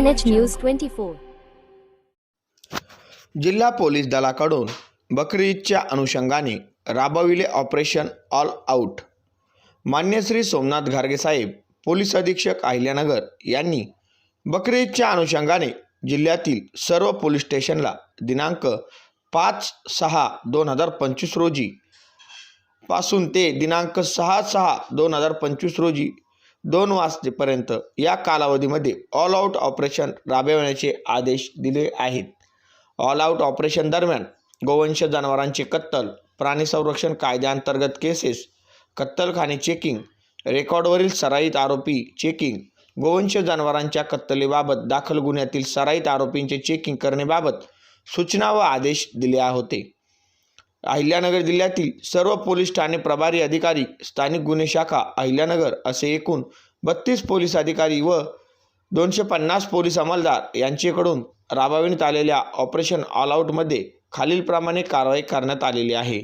KNH News 24. जिल्हा police दलाकडून बकरी ईदच्या अनुषंगाने राबविले ऑपरेशन ऑल आऊट मान्य श्री सोमनाथ घारगे साहेब पोलीस अधीक्षक अहिल्यानगर यांनी बकरी ईदच्या अनुषंगाने जिल्ह्यातील सर्व पोलीस स्टेशनला दिनांक पाच सहा दोन हजार पंचवीस रोजी पासून ते दिनांक सहा सहा दोन हजार पंचवीस रोजी दोन वाजतेपर्यंत या कालावधीमध्ये ऑल आऊट ऑपरेशन राबविण्याचे आदेश दिले आहेत. ऑल आऊट ऑपरेशन दरम्यान गोवंश जनावरांचे कत्तल प्राणी संरक्षण कायद्याअंतर्गत केसेस कत्तलखाने चेकिंग रेकॉर्डवरील सराईत आरोपी चेकिंग गोवंश जनावरांच्या कत्तलीबाबत दाखल गुन्ह्यातील सराईत आरोपींचे चेकिंग करण्याबाबत सूचना व आदेश दिले होते. अहिल्यानगर जिल्ह्यातील सर्व पोलीस ठाणे प्रभारी अधिकारी स्थानिक गुन्हे शाखा अहिल्यानगर असे एकूण बत्तीस पोलीस अधिकारी व दोनशे पन्नास पोलीस अंमलदार यांच्याकडून राबविण्यात आलेल्या ऑपरेशन ऑल आऊटमध्ये खालीलप्रमाणे कारवाई करण्यात आलेली आहे.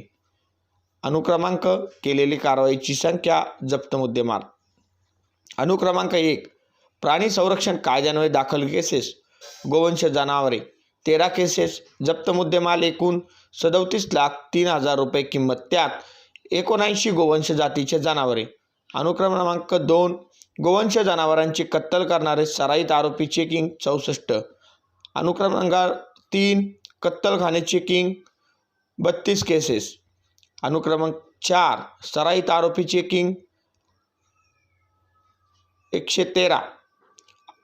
अनुक्रमांक केलेली कारवाईची संख्या जप्त मुद्देमाल. अनुक्रमांक एक प्राणी संरक्षण कायद्यान्वये दाखल केसेस गोवंश जनावरे तेरा केसेस जप्त मुद्देमाल एकूण सदोतीस लाख तीन हजार रुपये किंमत. त्यात एकोणऐंशी गोवंश जातीचे जनावरे. अनुक्रमांक दोन गोवंश जनावरांची कत्तल करणारे सराईत आरोपी चेकिंग चौसष्ट. अनुक्रमांक तीन कत्तलखाने चेकिंग बत्तीस केसेस अनुक्रमांक चार सराईत आरोपी चेकिंग एकशे तेरा.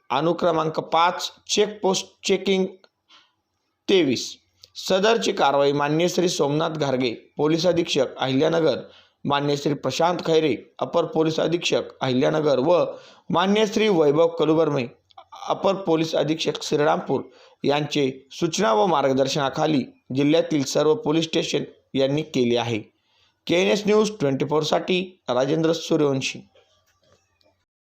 अनुक्रमांक पाच चेकपोस्ट चेकिंग तेवीस. सदरची कारवाई मान्य श्री सोमनाथ घारगे पोलीस अधीक्षक अहिल्यानगर मान्य श्री प्रशांत खैरे अपर पोलीस अधीक्षक अहिल्यानगर व मान्य श्री वैभव कलुबर्मे अपर पोलीस अधीक्षक श्रीरामपूर यांचे सूचना व मार्गदर्शनाखाली जिल्ह्यातील सर्व पोलीस स्टेशन यांनी केले आहे. K N S news twenty फोरसाठी Rajendra Suryavanshi.